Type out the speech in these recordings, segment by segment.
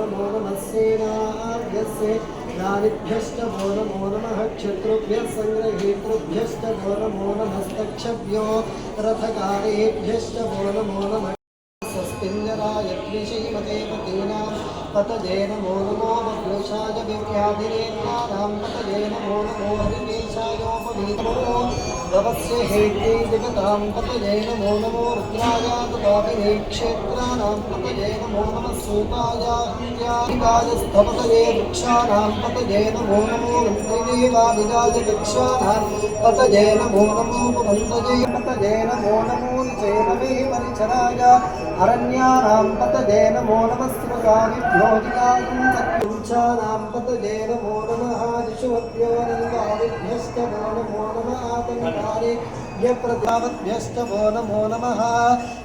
नमो नमः सेनाभ्यस्य नारिभ्यश्च वो नमो नमः क्षत्रुभ्यः सङ्ग्रहेतृभ्यश्च वो नमो नमस्तक्षभ्यो रथकारेभ्यश्च वो नमो नमः स्वस्तिञ्जराय द्विषीमते पतीनां पतये नमो नमो वक्लेशाय विव्याधिरेन्द्राणां पतये नमो नमो हरिकेशायोपवीतमो भवस्य हेत्यै जगतां पतये नमो नमो रुद्राय तदाभिने क्षेत्राणां पतये नमो नमः सूताय हत्यादिकायस्तपतये वृक्षाणां पतये नमो नमो मन्त्रिदेवादिगाय वृक्षाणां पतये नमो नमो पवन्तये पतये नमो नमो चैनवे परिचराय अरण्यानां पतये नमो नमः स्मृगादिभ्योजिकां पतये नमो नमः ऋषुभ्यो नन्दादिभ्यश्च वो नमो नमः आतङ्कारेभ्यप्रजावद्भ्यश्च वो नमो नमः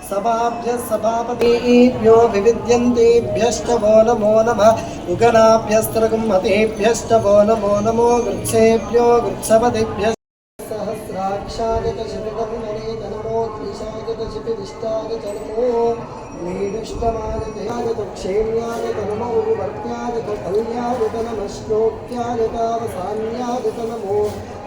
सभाभ्यः सभापतिभ्यो विविद्यन्तेभ्यश्च वो नमो नमः उगनाभ्यस्त्रगुम्मतेभ्यश्च वो नमो नमो गृत्सेभ्यो गृत्सपतिभ्यश्च सहस्राक्षाय च शतकमुने च नमो द्विषाय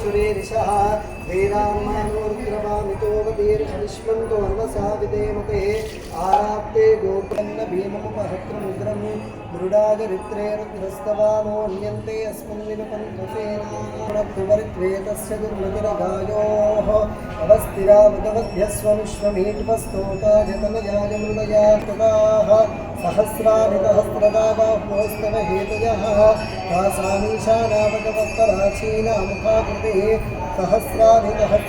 सुरेरिषः वीरान्मानोरुद्रवामितोवतीर्षविष्मन्तो नमसा विदेमते आराप्ते गोपन्न भीममुपहत्रमुद्रं मृडागरित्रे रुद्रस्तवानोऽन्यन्ते अस्मिन् विनुपन्तसेनाभ्युवरित्वे तस्य दुर्मतिरगायोः अवस्थिरावृतवद्भ्यस्वमिष्वमीट्वस्तोकाजतनयाय मृदया तदाः सहस्राणि सहस्रदा बाह्वस्तव हेतयः तासामीशानावगवत्तराचीनामुखाकृते सहस्राणि सहस्र